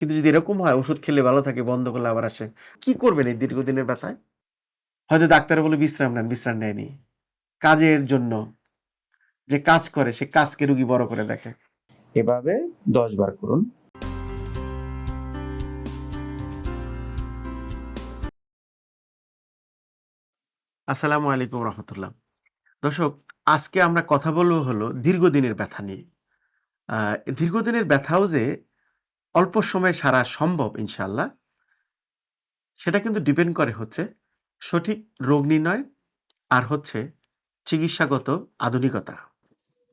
কিন্তু যদি এরকম হয় ওষুধ খেলে ভালো থাকে বন্ধ করলে আবার আসে। কি করবেন এই দীর্ঘদিনের ব্যথায়? হয়তো ডাক্তার বলে বিশ্রাম নেন বিশ্রাম নেয়নি। কাজের জন্য যে কাজ করে সে কাজকে রুগী বড় করে দেখে। এভাবে দশ বার করুন। আসসালামু আলাইকুম রহমতুল্লাহ। দর্শক আজকে আমরা কথা বলব হলো দীর্ঘদিনের ব্যথা নিয়ে। আহ, দীর্ঘদিনের ব্যথাও যে অল্প সময়ে সারা সম্ভব ইনশাল্লাহ সেটা কিন্তু ডিপেন্ড করে হচ্ছে সঠিক রোগ নির্ণয় আর হচ্ছে চিকিৎসাগত আধুনিকতা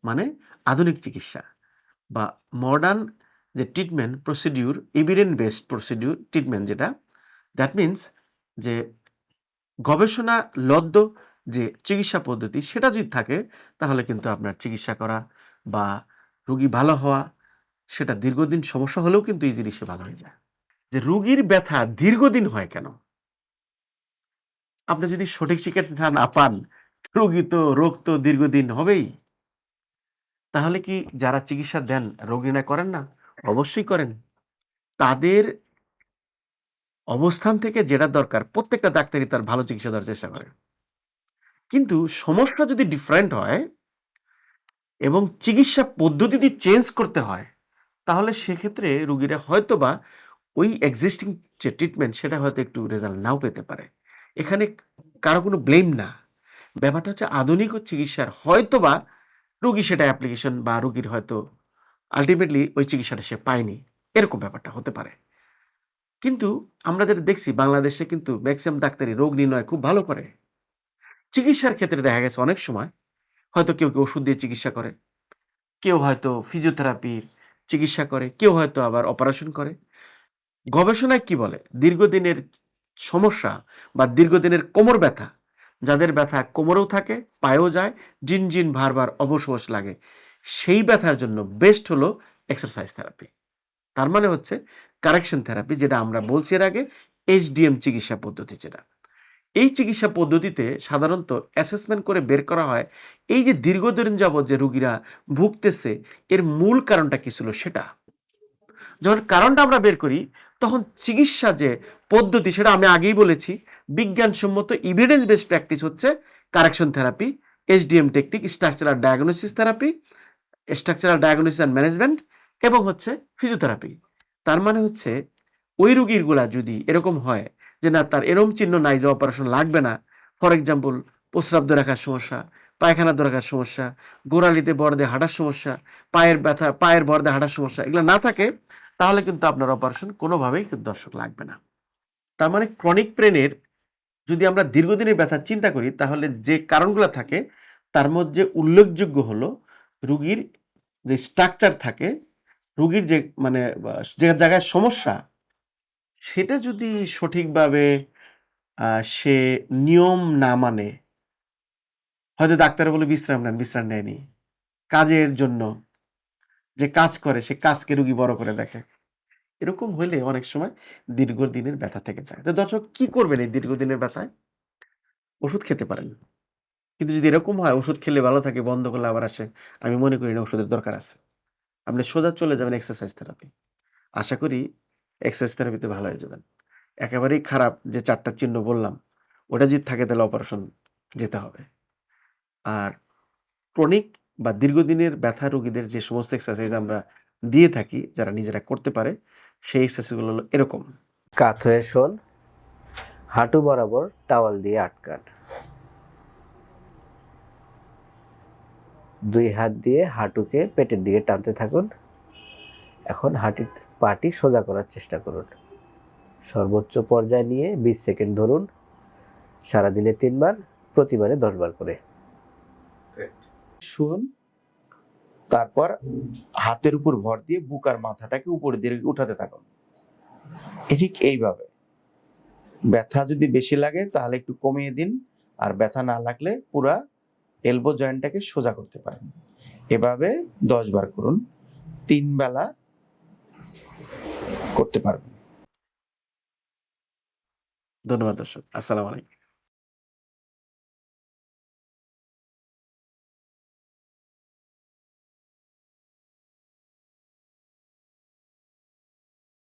মানে আধুনিক চিকিৎসা বা মডার্ন যে treatment procedure evident based procedure treatment যেটা দ্যাট মিন্স যে গবেষণা লব্ধ যে চিকিৎসা পদ্ধতি, সেটা যদি থাকে তাহলে কিন্তু আপনার চিকিৎসা করা বা রুগী ভালো হওয়া সেটা দীর্ঘদিন সমস্যা হলেও কিন্তু এই জিনিসে ভালো হয়ে যায়। যে রুগীর ব্যথা দীর্ঘদিন হয় কেন? আপনি যদি সঠিক চিকিৎসা না পান, রোগী তো, রোগ তো দীর্ঘদিন হবেই। তাহলে কি যারা চিকিৎসা দেন, রোগ নির্ণয় করেন না? অবশ্যই করেন। তাদের অবস্থান থেকে যেটা দরকার, প্রত্যেকটা ডাক্তারই তার ভালো চিকিৎসা দেওয়ার চেষ্টা করে। কিন্তু সমস্যা যদি ডিফারেন্ট হয় এবং চিকিৎসা পদ্ধতি চেঞ্জ করতে হয় তাহলে সেক্ষেত্রে রুগীরা হয়তো বা ওই এক্সিস্টিং যে ট্রিটমেন্ট সেটা হয়তো একটু রেজাল্ট নাও পেতে পারে। এখানে কারও কোনো ব্লেম না। ব্যাপারটা হচ্ছে আধুনিক চিকিৎসার হয়তো বা রুগী সেটা অ্যাপ্লিকেশন বা রুগীর হয়তো আলটিমেটলি ওই চিকিৎসাটা সে পায়নি। এরকম ব্যাপারটা হতে পারে। কিন্তু আমরা যেটা দেখছি, বাংলাদেশে কিন্তু ম্যাক্সিমাম ডাক্তারি রোগ নির্ণয় খুব ভালো করে। চিকিৎসার ক্ষেত্রে দেখা গেছে অনেক সময় হয়তো কেউ কেউ ওষুধ দিয়ে চিকিৎসা করে, কেউ হয়তো ফিজিওথেরাপির চিকিৎসা করে, কেউ হয়তো আবার অপারেশন করে। গবেষণায় কি বলে? দীর্ঘদিনের সমস্যা বা দীর্ঘদিনের কোমর ব্যথা, যাদের ব্যথা কোমরেও থাকে, পায়েও যায়, জিন জিন ভারবার অবশ অবশ লাগে, সেই ব্যথার জন্য বেস্ট হলো এক্সারসাইজ থেরাপি তার মানে হচ্ছে কারেকশন থেরাপি যেটা আমরা বলছি এর আগে এইচডিএম চিকিৎসা পদ্ধতি যেটা। এই চিকিৎসা পদ্ধতিতে সাধারণত অ্যাসেসমেন্ট করে বের করা হয়, এই যে দীর্ঘদিন যাবৎ যে রুগীরা ভুগতেছে, এর মূল কারণটা কি ছিল সেটা? যখন কারণটা আমরা বের করি, তখন চিকিৎসা যে পদ্ধতি, সেটা আমি আগেই বলেছি, বিজ্ঞানসম্মত ইভিডেন্স বেসড প্র্যাকটিস হচ্ছে correction therapy HDM technique structural diagnosis therapy structural diagnosis and management এবং হচ্ছে ফিজিওথেরাপি তার মানে হচ্ছে, ওই রুগীরগুলা যদি এরকম হয় যে না, তার এরম চিহ্ন নাই যে অপারেশন লাগবে না। ফর এক্সাম্পল প্রস্রাব ধরে রাখার সমস্যা, পায়খানা রাখার সমস্যা, গোড়ালিতে বড়দে হাঁটার সমস্যা, পায়ের ব্যথা, পায়ের বরদে হাঁটার সমস্যা, এগুলো না থাকে, তাহলে কিন্তু আপনার অপারেশন কোনোভাবেই কিন্তু দর্শক লাগবে না। তার মানে ক্রনিক প্রেনের যদি আমরা দীর্ঘদিনের ব্যথা চিন্তা করি, তাহলে যে কারণগুলো থাকে, তার মধ্যে উল্লেখযোগ্য হলো রুগীর যে স্ট্রাকচার থাকে, রুগীর যে মানে যে জায়গায় সমস্যা সেটা যদি সঠিকভাবে সে নিয়ম না মানে হয়তো ডাক্তার বলে, বিশ্রাম নেন, বিশ্রাম নেয়নি। কাজের জন্য যে কাজ করে, সে কাজকে রুগী বড় করে দেখে। এরকম হইলে অনেক সময় দীর্ঘদিনের ব্যথা থেকে যায়। তো দর্শক, কি করবেন এই দীর্ঘদিনের ব্যথায়? ওষুধ খেতে পারেন। কিন্তু যদি এরকম হয়, ওষুধ খেলে ভালো থাকে, বন্ধ করলে আবার আসে, আমি মনে করি না ওষুধের দরকার আছে। আপনি সোজা চলে যাবেন এক্সারসাইজ থেরাপি। আশা করি এক্সারসাইজ থেরাপিতে ভালো হয়ে যাবেন। একেবারেই খারাপ যে চারটা চিহ্ন বললাম, ওটা যদি থাকে তাহলে অপারেশন যেতে হবে। আর ক্রনিক বা দীর্ঘদিনের ব্যথা রোগীদের যে সমস্ত এক্সারসাইজ আমরা দিয়ে থাকি, যারা নিজেরা করতে পারে, সেই এক্সারসাইজগুলো হলো এরকম। কাত হয়ে শোন, হাঁটু বরাবর টাওয়াল দিয়ে আটকান। দুই হাত দিয়ে হাঁটুকে পেটের দিকে টানতে থাকুন। এখন হাঁটির পাটি সোজা করার চেষ্টা করুন। সর্বোচ্চ পর্যায়ে নিয়ে বিশ সেকেন্ড ধরুন। সারাদিনে তিনবার, প্রতিবারে দশবার করে। শুন, তারপর হাতের উপর ভর দিয়ে বুকার মাথাটাকে উপরে দিয়ে উঠাতে থাকুন। ঠিক এইভাবে। ব্যথা যদি বেশি লাগে তাহলে একটু কমিয়ে দিন আর ব্যথা না লাগলে পুরা এলবো জয়েন্টটাকে সোজা করতে পারেন। এভাবে দশ বার করুন। তিন বেলা করতে পারবেন। ধন্যবাদ দর্শক আসসালামু আলাইকুম।